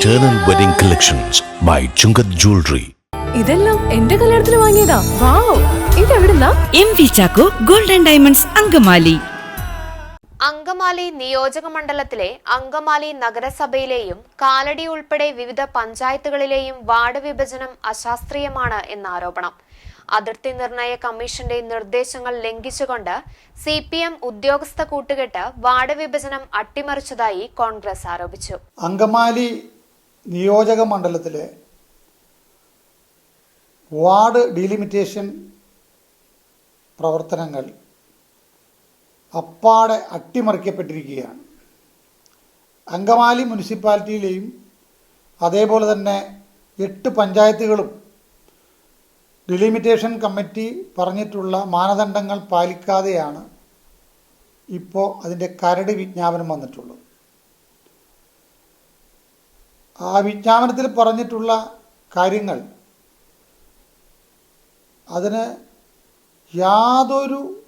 Eternal Wedding Collections by Chungath Jewelry. ഇതെല്ലാം എന്റെ കല്യാണത്തിന് വാങ്ങിയതാ. Wow ഇതെവിടുന്നാ? M V Chacko golden diamonds Angamaly. Angamaly നിയോജക മണ്ഡലത്തിലെ അങ്കമാലി നഗരസഭയിലെയും കാലടി ഉൾപ്പെടെ വിവിധ പഞ്ചായത്തുകളിലെയും വാർഡ് വിഭജനം അശാസ്ത്രീയമാണ് എന്ന ആരോപണം. അതിർത്തി നിർണയ കമ്മീഷന്റെ നിർദ്ദേശങ്ങൾ ലംഘിച്ചുകൊണ്ട് സി പി എം ഉദ്യോഗസ്ഥ കൂട്ടുകെട്ട് വാർഡ് വിഭജനം അട്ടിമറിച്ചതായി കോൺഗ്രസ് ആരോപിച്ചു. അങ്കമാലി നിയോജക മണ്ഡലത്തിലെ വാർഡ് ഡീലിമിറ്റേഷൻ പ്രവർത്തനങ്ങൾ അപ്പാടെ അട്ടിമറിക്കപ്പെട്ടിരിക്കുകയാണ്. അങ്കമാലി മുനിസിപ്പാലിറ്റിയിലെയും അതേപോലെ തന്നെ എട്ട് പഞ്ചായത്തുകളും ഡിലിമിറ്റേഷൻ കമ്മിറ്റി പറഞ്ഞിട്ടുള്ള മാനദണ്ഡങ്ങൾ പാലിക്കാതെയാണ് ഇപ്പോൾ അതിന്റെ കരട് വിജ്ഞാപനം വന്നിട്ടുള്ളത്. ആ വിജ്ഞാപനത്തിൽ പറഞ്ഞിട്ടുള്ള കാര്യങ്ങൾ അതിന് യാതൊരു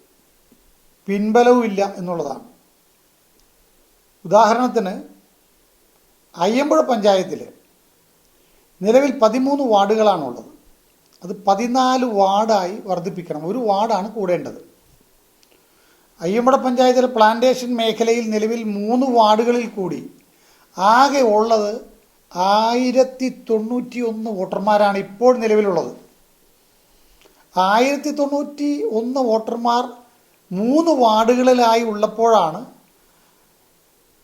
പിൻബലവുമില്ല എന്നുള്ളതാണ്. ഉദാഹരണത്തിന് അയ്യമ്പുഴ പഞ്ചായത്തിൽ നിലവിൽ പതിമൂന്ന് വാർഡുകളാണുള്ളത്. അത് പതിനാല് വാർഡായി വർദ്ധിപ്പിക്കണം. ഒരു വാർഡാണ് കൂടേണ്ടത്. അയ്യമ്പുഴ പഞ്ചായത്തിലെ പ്ലാന്റേഷൻ മേഖലയിൽ നിലവിൽ മൂന്ന് വാർഡുകളിൽ കൂടി ആകെ ഉള്ളത് ആയിരത്തി തൊണ്ണൂറ്റി ഒന്ന് വോട്ടർമാരാണ് ഇപ്പോൾ നിലവിലുള്ളത്. ആയിരത്തി തൊണ്ണൂറ്റി ഒന്ന് വോട്ടർമാർ മൂന്ന് വാർഡുകളിലായി ഉള്ളപ്പോഴാണ്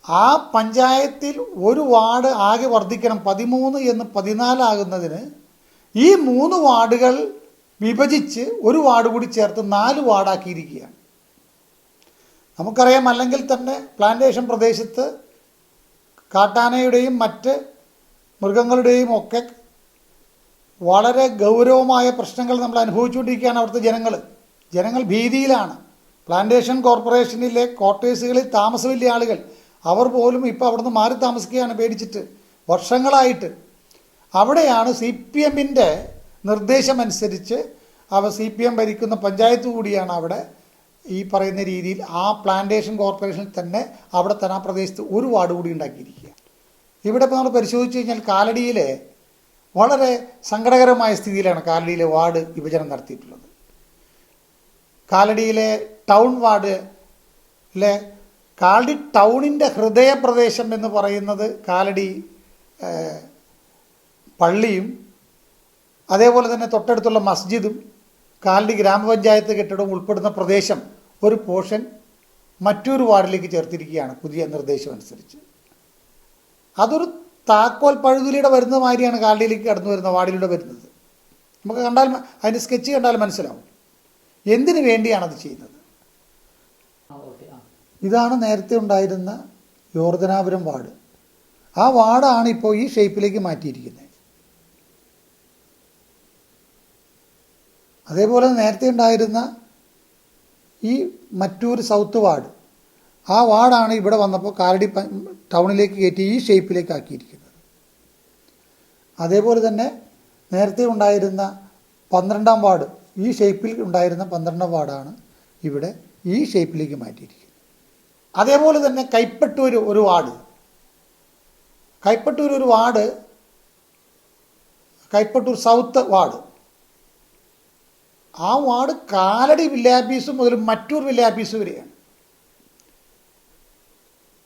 ആ പഞ്ചായത്തിൽ ഒരു വാർഡ് ആകെ വർദ്ധിക്കണം പതിമൂന്ന് എന്ന് പതിനാലാകുന്നതിന് ഈ മൂന്ന് വാർഡുകൾ വിഭജിച്ച് ഒരു വാർഡ് കൂടി ചേർത്ത് നാല് വാർഡാക്കിയിരിക്കുകയാണ്. നമുക്കറിയാം അല്ലെങ്കിൽ തന്നെ പ്ലാന്റേഷൻ പ്രദേശത്ത് കാട്ടാനയുടെയും മറ്റ് മൃഗങ്ങളുടെയും ഒക്കെ വളരെ ഗൗരവമായ പ്രശ്നങ്ങൾ നമ്മൾ അനുഭവിച്ചുകൊണ്ടിരിക്കുകയാണ് അവിടുത്തെ ജനങ്ങൾ. ജനങ്ങൾ ഭീതിയിലാണ്. പ്ലാന്റേഷൻ കോർപ്പറേഷനിലെ ക്വാർട്ടേഴ്സുകളിൽ താമസമില്ല ആളുകൾ. അവർ പോലും ഇപ്പോൾ അവിടുന്ന് മാറി താമസിക്കുകയാണ് പേടിച്ചിട്ട്. വർഷങ്ങളായിട്ട് അവിടെയാണ് സി പി എമ്മിന്റെ നിർദ്ദേശമനുസരിച്ച് അവ സി പി എം ഭരിക്കുന്ന പഞ്ചായത്ത് കൂടിയാണ് അവിടെ ഈ പറയുന്ന രീതിയിൽ ആ പ്ലാന്റേഷൻ കോർപ്പറേഷനിൽ തന്നെ അവിടെ തന്നെ ആ പ്രദേശത്ത് ഒരു വാർഡ് കൂടി ഉണ്ടാക്കിയിരിക്കുക. ഇവിടെ ഇപ്പോൾ നമ്മൾ പരിശോധിച്ച് കഴിഞ്ഞാൽ കാലടിയിൽ വളരെ സങ്കടകരമായ സ്ഥിതിയിലാണ് കാലടിയിലെ വാർഡ് വിഭജനം നടത്തിയിട്ടുള്ളത്. കാലടിയിലെ ടൗൺ വാർഡ് വാർഡിലെ കാലടി ടൗണിന്റെ ഹൃദയപ്രദേശം എന്ന് പറയുന്നത് കാലടി പള്ളിയും അതേപോലെ തന്നെ തൊട്ടടുത്തുള്ള മസ്ജിദും കാലടി ഗ്രാമപഞ്ചായത്ത് കെട്ടിടവും ഉൾപ്പെടുന്ന പ്രദേശം ഒരു പോർഷൻ മറ്റൊരു വാർഡിലേക്ക് ചേർത്തിരിക്കുകയാണ് പുതിയ നിർദ്ദേശം അനുസരിച്ച് അതൊരു താക്കോൽ പഴുതുലിയുടെ വരുന്ന മാതിരിയാണ് കാലിലേക്ക് കടന്നു വരുന്ന വാടിലൂടെ വരുന്നത്. നമുക്ക് കണ്ടാൽ അതിന്റെ സ്കെച്ച് കണ്ടാൽ മനസ്സിലാവും. എന്തിനു വേണ്ടിയാണ് അത് ചെയ്യുന്നത്? ഇതാണ് നേരത്തെ ഉണ്ടായിരുന്ന യോർദനാപുരം വാർഡ്. ആ വാർഡാണ് ഇപ്പോൾ ഈ ഷേപ്പിലേക്ക് മാറ്റിയിരിക്കുന്നത്. അതേപോലെ നേരത്തെ ഉണ്ടായിരുന്ന ഈ മറ്റൂർ സൗത്ത് വാർഡ് ആ വാർഡാണ് ഇവിടെ വന്നപ്പോൾ കാലടി ടൗണിലേക്ക് കയറ്റി ഈ ഷേപ്പിലേക്ക് ആക്കിയിരിക്കുന്നത്. അതേപോലെ തന്നെ നേരത്തെ ഉണ്ടായിരുന്ന പന്ത്രണ്ടാം വാർഡ് ഈ ഷേപ്പിൽ ഉണ്ടായിരുന്ന പന്ത്രണ്ടാം വാർഡാണ് ഇവിടെ ഈ ഷേപ്പിലേക്ക് മാറ്റിയിരിക്കുന്നത്. അതേപോലെ തന്നെ കൈപ്പട്ടൂർ ഒരു വാർഡ്. കൈപ്പട്ടൂർ ഒരു വാർഡ് കൈപ്പട്ടൂർ സൗത്ത് വാർഡ്. ആ വാർഡ് കാലടി വില്ലേജ് മുതൽ മറ്റൂർ വില്ലേജ് വരെയാണ്.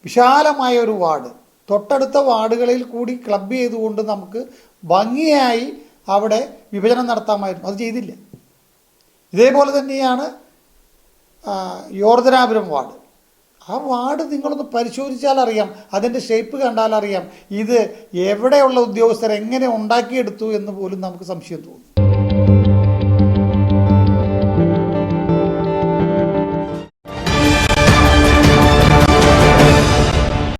വിശാലമായ ഒരു വാർഡ്. തൊട്ടടുത്ത വാർഡുകളിൽ കൂടി ക്ലബ് ചെയ്തുകൊണ്ട് നമുക്ക് ഭംഗിയായി അവിടെ വിഭജനം നടത്താമായിരുന്നു. അത് ചെയ്തില്ല. ഇതേപോലെ തന്നെയാണ് യോർദനാപുരം വാർഡ്. ആ വാർഡ് നിങ്ങളൊന്ന് പരിശോധിച്ചാൽ അറിയാം. അതിന്റെ ഷേപ്പ് കണ്ടാൽ അറിയാം. ഇത് എവിടെയുള്ള ഉദ്യോഗസ്ഥർ എങ്ങനെ ഉണ്ടാക്കിയെടുത്തു എന്ന് പോലും നമുക്ക് സംശയം തോന്നും.